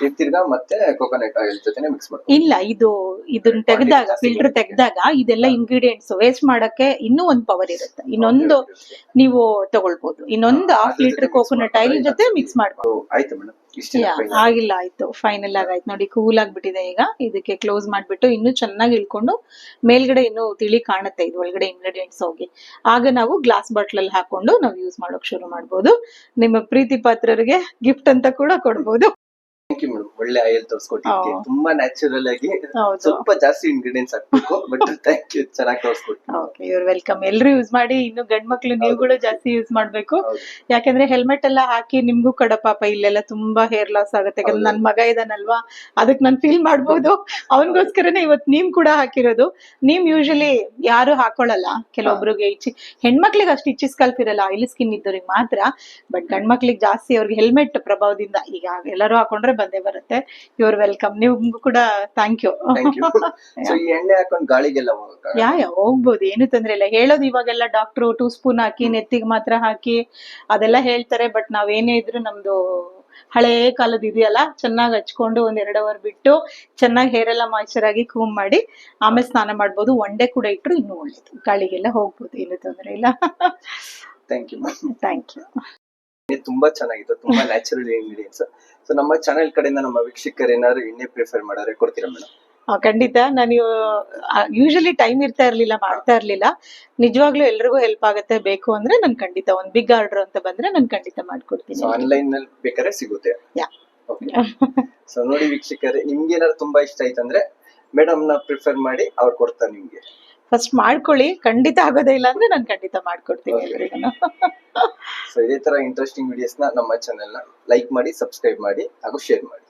ಈಗ ತಿರ್ಗಾ ಮತ್ತೆ ಕೋಕೋನಟ್ ಆಯಿಲ್ ಜೊತೆನೆ ಮಿಕ್ಸ್ ಮಾಡ್ಕೊಂಡು ಇಲ್ಲ ಇದು ಇದನ್ನ ತೆಗೆದಾಗ ಫಿಲ್ಟರ್. ತೆಗೆದಾಗ ಇದೆಲ್ಲ ಇಂಗ್ರೀಡಿಯೆಂಟ್ಸ್ ವೇಸ್ಟ್ ಮಾಡಕ್ಕೆ ಇನ್ನೂ ಒಂದ್ ಪವರ್ ಇರುತ್ತೆ. ಇನ್ನೊಂದು. ನೀವು ತಗೊಳ್ಬಹುದು ಇನ್ನೊಂದು ಹಾಫ್ ಲೀಟರ್ ಕೋಕೋನಟ್ ಆಯಿಲ್ ಜೊತೆ ಮಿಕ್ಸ್ ಮಾಡ್ಬೋದು ಓ, ಆಯ್ತು ಮೇಡಮ್ ಆಗಿಲ್ಲ ಆಯ್ತು. ಫೈನಲ್ ಆಗಾಯ್ತು ನೋಡಿ ಕೂಲ್ ಆಗ್ಬಿಟ್ಟಿದೆ ಈಗ. ಇದಕ್ಕೆ ಕ್ಲೋಸ್ ಮಾಡ್ಬಿಟ್ಟು ಇನ್ನೂ ಚೆನ್ನಾಗಿ ಇಳ್ಕೊಂಡು ಮೇಲ್ಗಡೆ ಇನ್ನೂ ತಿಳಿ ಕಾಣುತ್ತೆ ಇದು ಒಳಗಡೆ ಇಂಗ್ರೀಡಿಯೆಂಟ್ಸ್ ಹೋಗಿ. ಆಗ ನಾವು ಗ್ಲಾಸ್ ಬಾಟ್ಲ್ ಅಲ್ಲಿ ಹಾಕೊಂಡು ನಾವು ಯೂಸ್ ಮಾಡೋಕ್ ಶುರು ಮಾಡ್ಬೋದು. ನಿಮ್ಮ ಪ್ರೀತಿ ಪಾತ್ರರಿಗೆ ಗಿಫ್ಟ್ ಅಂತ ಕೂಡ ಕೊಡ್ಬೋದು. ಥ್ಯಾಂಕ್ ಯು ಮೇಡಮ್ ಒಳ್ಳೆ ಆಯಿಲ್ ತೋರಿಸ್ಕೊಟ್ಟಿದ್ದೆ. ತುಂಬಾ ನ್ಯಾಚುರಲ್ ಆಗಿ ಹೌದು. ಸ್ವಲ್ಪ ಜಾಸ್ತಿ ಇಂಗ್ರೀಡಿಯೆಂಟ್ಸ್ ಹಾಕ್ಬೇಕು ಬಟ್ ಥ್ಯಾಂಕ್ ಯು ಚೆನ್ನಾಗಿ ತೋರಿಸ್ಕೊಟ್ಟು ಓಕೆ ಯುವರ್ ವೆಲ್ಕಮ್ ಎಲ್ಲರೂ ಯೂಸ್ ಮಾಡಿ ಇನ್ನು ಗಂಡ್ ಮಕ್ಳು ನೀವುಗಳು ಜಾಸ್ತಿ ಯೂಸ್ ಮಾಡ್ಬೇಕು. ಹೌದು. ಯಾಕಂದ್ರೆ ಹೆಲ್ಮೆಟ್ ಎಲ್ಲ ಹಾಕಿ ನಿಮ್ಗೂ ಕಡ ಪಾಪ ಇಲ್ಲೆಲ್ಲ ತುಂಬಾ ಹೇರ್ ಲಾಸ್ ಆಗುತ್ತೆ. ಯಾಕಂದ್ರೆ ಹೌದು. ನನ್ ಮಗ ಇದಾನಲ್ವಾ? ಅದಕ್ ನಾನ್ ಫೀಲ್ ಮಾಡ್ಬೋದು. ಅವನಿಗೋಸ್ಕರನೇ ಇವತ್ ನೀಮ್ ಕೂಡ ಹಾಕಿರೋದು. ನೀಮ್ ಯೂಶಲಿ ಯಾರು ಹಾಕೊಳ್ಳಲ್ಲ. ಕೆಲವೊಬ್ರಿಗೆ ಇಚ್ಚಿ ಹೆಣ್ಮಕ್ಳಿಗೆ ಅಷ್ಟು ಇಚ್ಚಿ ಸ್ಕಲ್ಪ್ ಇರಲ್ಲ ಆಯಿಲ್ ಸ್ಕಿನ್ ಇದ್ದವ್ರಿಗೆ ಮಾತ್ರ. ಬಟ್ ಗಂಡ್ ಮಕ್ಳಿಗೆ ಜಾಸ್ತಿ ಅವ್ರಿಗೆ ಹೆಲ್ಮೆಟ್ ಪ್ರಭಾವದಿಂದ ಈಗ ಎಲ್ಲರೂ ಹಾಕೊಂಡ್ರೆ ಬಂದೇ ಬರುತ್ತೆ. ಯುವರ್ ವೆಲ್ಕಮ್ ನಿಮ್ಗೂ ಕೂಡ ಥ್ಯಾಂಕ್ ಯು ಸೊ ಈ ಎಣ್ಣೆ ಹಾಕೊಂಡು ಗಾಳಿಗೆಲ್ಲ ಯಾ ಯಾ ಹೋಗ್ಬೋದು. ಏನು ತೊಂದ್ರೆ ಇಲ್ಲ. ಹೇಳೋದು ಇವಾಗೆಲ್ಲ ಡಾಕ್ಟ್ರು ಟೂ ಸ್ಪೂನ್ ಹಾಕಿ ನೆತ್ತಿಗೆ ಮಾತ್ರ ಹಾಕಿ ಅದೆಲ್ಲ ಹೇಳ್ತಾರೆ ಬಟ್ ನಾವೇನೇ ಇದ್ರು ನಮ್ದು ಹಳೇ ಕಾಲದ ಇದೆಯಲ್ಲ ಚೆನ್ನಾಗಿ ಹಚ್ಕೊಂಡು ಒಂದ್ ಎರಡು ಅವರ್ ಬಿಟ್ಟು ಚೆನ್ನಾಗಿ ಹೇರ್ ಎಲ್ಲ ಮಾಯ್ಚರ್ ಆಗಿ ಕೂಮ್ ಮಾಡಿ ಆಮೇಲೆ ಸ್ನಾನ ಮಾಡ್ಬೋದು. ಒನ್ ಡೇ ಕೂಡ ಇಟ್ರು ಇನ್ನೂ ಒಳ್ಳೇದು. ಗಾಳಿಗೆಲ್ಲ ಹೋಗ್ಬೋದು. ಏನು ತೊಂದರೆ ಇಲ್ಲ. ಥ್ಯಾಂಕ್ ಯು ಥ್ಯಾಂಕ್ ಯು ತುಂಬಾ ಚೆನ್ನಾಗಿತ್ತು ತುಂಬಾ ನ್ಯಾಚುರಲ್ ಇಂಗ್ರೀಡಿಯೆಂಟ್ಸ್ ಸೊ ನಮ್ಮ ಚಾನೆಲ್ ಕಡೆಯಿಂದ ನಮ್ಮ ವೀಕ್ಷಕರು ಏನಾದ್ರು ಎಣ್ಣೆ ಪ್ರಿಫರ್ ಮಾಡೋರೆ ಕೊಡ್ತೀರಾ ಮೇಡಮ್ ಖಂಡಿತ. ನಾನು ಯೂಶಲಿ ಟೈಮ್ ಇರ್ತಾ ಇರ್ಲಿಲ್ಲ ಮಾಡ್ತಾ ಇರ್ಲಿಲ್ಲ. ನಿಜವಾಗ್ಲೂ ಎಲ್ರಿಗೂ ಹೆಲ್ಪ್ ಆಗುತ್ತೆ ಬೇಕು ಅಂದ್ರೆ ನಾನು ಖಂಡಿತ ಒಂದ್ ಬಿಗ್ ಆರ್ಡರ್ ಅಂತ ಬಂದ್ರೆ ನಾನು ಖಂಡಿತ ಮಾಡ್ಕೊಡ್ತೀನಿ. ಸೊ ಆನ್ಲೈನ್ನಲ್ಲಿ ಬೇಕಾದ್ರೆ ಸಿಗುತ್ತೆ. ಸೊ ನೋಡಿ ವೀಕ್ಷಕರೇ ನಿಮ್ಗೆ ಏನಾದ್ರು ತುಂಬಾ ಇಷ್ಟ ಆಯ್ತಂದ್ರೆ ಮೇಡಮ್ನ ಪ್ರಿಫರ್ ಮಾಡಿ ಅವ್ರು ಕೊಡ್ತಾರೆ ನಿಮ್ಗೆ. ಫಸ್ಟ್ ಮಾಡ್ಕೊಳ್ಳಿ. ಖಂಡಿತ ಆಗೋದೇ ಇಲ್ಲ ಅಂದ್ರೆ ನಾನು ಖಂಡಿತ ಮಾಡ್ಕೊಡ್ತೀನಿ. ಎಲ್ರಿಗೂ ಸೊ ಇದೇ ತರ ಇಂಟ್ರೆಸ್ಟಿಂಗ್ ವಿಡಿಯೋಸ್ನ ನಮ್ಮ ಚಾನೆಲ್ನ ಲೈಕ್ ಮಾಡಿ ಸಬ್ಸ್ಕ್ರೈಬ್ ಮಾಡಿ ಹಾಗೂ ಶೇರ್ ಮಾಡಿ.